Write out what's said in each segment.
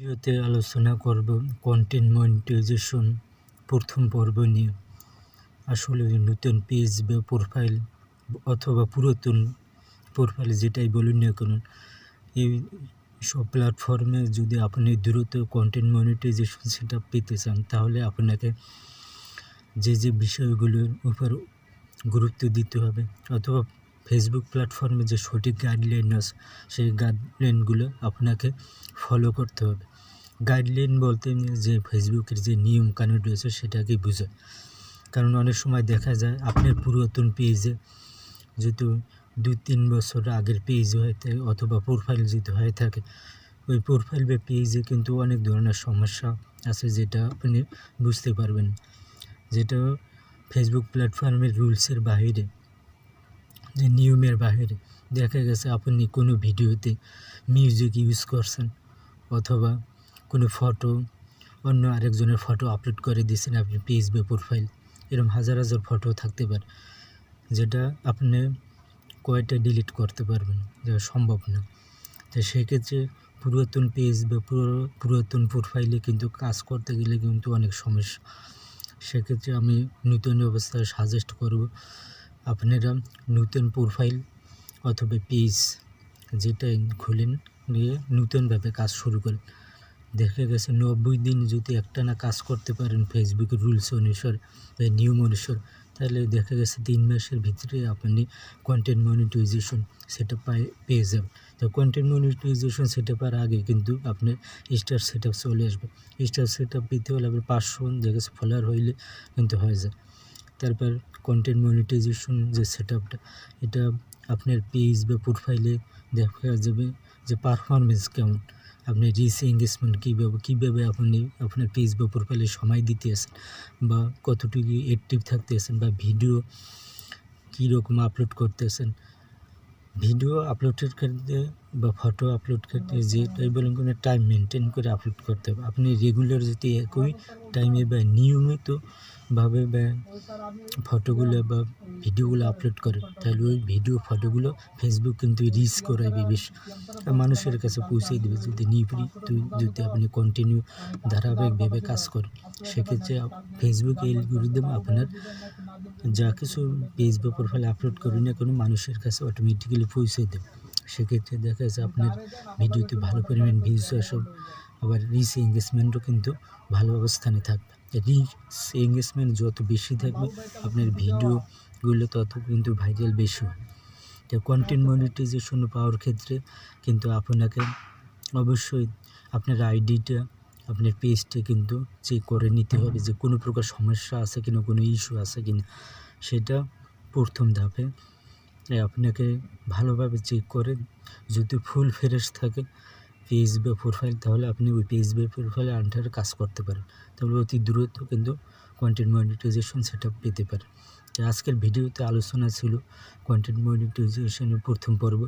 ভিডিওতে আলোচনা করব কন্টেন্ট মনিটাইজেশন প্রথম পর্ব নিয়ে। আসলে নতুন পেজ বা প্রোফাইল অথবা পুরাতন প্রোফাইল যেটাই বলুন না কেন, এই সব প্ল্যাটফর্মে যদি আপনি দ্রুত কন্টেন্ট মনিটাইজেশন সেটা পেতে চান, তাহলে আপনাকে যে যে বিষয়গুলোর উপর গুরুত্ব দিতে হবে অথবা ফেসবুক প্ল্যাটফর্মে যে সঠিক গাইডলাইন আছে সেই গাইডলাইনগুলো আপনাকে ফলো করতে হবে। গাইডলাইন বলতে যে ফেসবুকের যে নিয়ম কানুন রয়েছে সেটাকে বোঝায় কারণ অনেক সময় দেখা যায় আপনার পুরাতন পেজে যেহেতু দুই তিন বছর আগের পেজ হয়ে থাকে অথবা প্রোফাইল যদি হয়ে থাকে, ওই প্রোফাইল বা পেজে কিন্তু অনেক ধরনের সমস্যা আছে যেটা আপনি বুঝতে পারবেন। যেটা ফেসবুক প্ল্যাটফর্মের রুলসের বাইরে যে নিয়মের বাইরে দেখা গেছে আপনি কোনো ভিডিওতে মিউজিক ইউজ করছেন অথবা কোনো ফটো অন্য আরেকজনের ফটো আপলোড করে দিয়েছেন আপনি পেজ বা প্রোফাইল এরকম হাজার হাজার ফটো থাকতে পারে, যেটা আপনি কয়টা ডিলিট করতে পারবেন যেটা সম্ভব না। তো সেক্ষেত্রে পুরাতন পেজ বা পুরাতন প্রোফাইলে কিন্তু কাজ করতে গেলে কিন্তু অনেক সমস্যা। সেক্ষেত্রে আমি নতুন অবস্থায় সাজেস্ট করব, আপনারা নতুন প্রোফাইল অথবা পেজ যেটা খুলেন, নিয়ে নতুনভাবে কাজ শুরু করেন। দেখা গেছে, নব্বই দিন যদি একটানা কাজ করতে পারেন ফেসবুকের রুলস অনুসারে বা নিয়ম অনুসারে, তাহলে দেখা গেছে তিন মাসের ভিতরে আপনি কন্টেন্ট মনিটাইজেশন সেটা পাই, পেয়ে যাবেন। তো কন্টেন্ট মনিটাইজেশন সেটা পাওয়ার আগে কিন্তু আপনার স্টার সেট আপ চলে আসবে। স্টার সেট আপ পেতে হলে আপনার পাঁচশো দেখা গেছে ফলোয়ার হইলে কিন্তু হয়ে যায়। তারপর কন্টেন্ট মনিটাইজেশন যে সেট আপটা এটা আপনার পেজ বা প্রোফাইলে দেখা যাবে যে পারফরমেন্স কেমন। আপনি রিচ এঙ্গেজমেন্ট কীভাবে কীভাবে আপনি, আপনার পেজ বা প্রোফাইলে সময় দিতে আসেন বা কতটুকু অ্যাক্টিভ থাকতে আসেন বা ভিডিও কীরকম আপলোড করতেছেন ভিডিও আপলোডের ক্ষেত্রে বা ফটো আপলোড ক্ষেত্রে যেটাই বলেন কোনো টাইম মেনটেন করে আপলোড করতে হবে। আপনি রেগুলার যদি একই টাইমে বা নিয়মিতভাবে বা ফটোগুলো বা ভিডিওগুলো আপলোড করে তাহলে ওই ভিডিও ফটোগুলো ফেসবুক কিন্তু রিচ করাবে বেশি। মানুষের কাছে পৌঁছে দেবে যদি নিয়মিত যদি আপনি কন্টিনিউ ধারাবাহিকভাবে কাজ করেন, সেক্ষেত্রে ফেসবুক এলগোরিদম আপনার যা কিছু পেজ বা প্রোফাইল আপলোড করুন না কোনো মানুষের কাছে অটোমেটিক্যালি পৌঁছে দেবে। সেক্ষেত্রে দেখা যাচ্ছে আপনার ভিডিওতে ভালো পরিমাণ ভিউজ আসব আবার রিচ এঙ্গেজমেন্টও কিন্তু ভালো অবস্থানে থাকবে। রিচ এঙ্গেজমেন্ট যত বেশি থাকবে, আপনার ভিডিওগুলো তত কিন্তু ভাইরাল বেশি হবে। তো কন্টেন্ট মনিটাইজেশন পাওয়ার ক্ষেত্রে কিন্তু আপনাকে অবশ্যই আপনার আইডিটা আপনার পেজটা কিন্তু চেক করে নিতে হবে যে কোনো প্রকার সমস্যা আছে কিনা, কোনো ইস্যু আছে কিনা, সেটা প্রথম ধাপে আপনাকে ভালোভাবে চেক করে যদি ফুল ফ্রেশ থাকে পেজ বা প্রোফাইল তাহলে আপনি ওই পেজ বা প্রোফাইলে আন্ডারে কাজ করতে পারেন। তাহলে অতি দ্রুত কিন্তু কন্টেন্ট মনিটাইজেশন সেট পেতে পারেন। আজকের ভিডিওতে আলোচনা ছিল কন্টেন্ট মনিটাইজেশনের প্রথম পর্ব।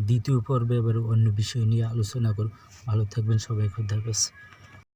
দ্বিতীয় পর্বে এবার অন্য বিষয় নিয়ে আলোচনা করব। ভালো থাকবেন সবাই খুব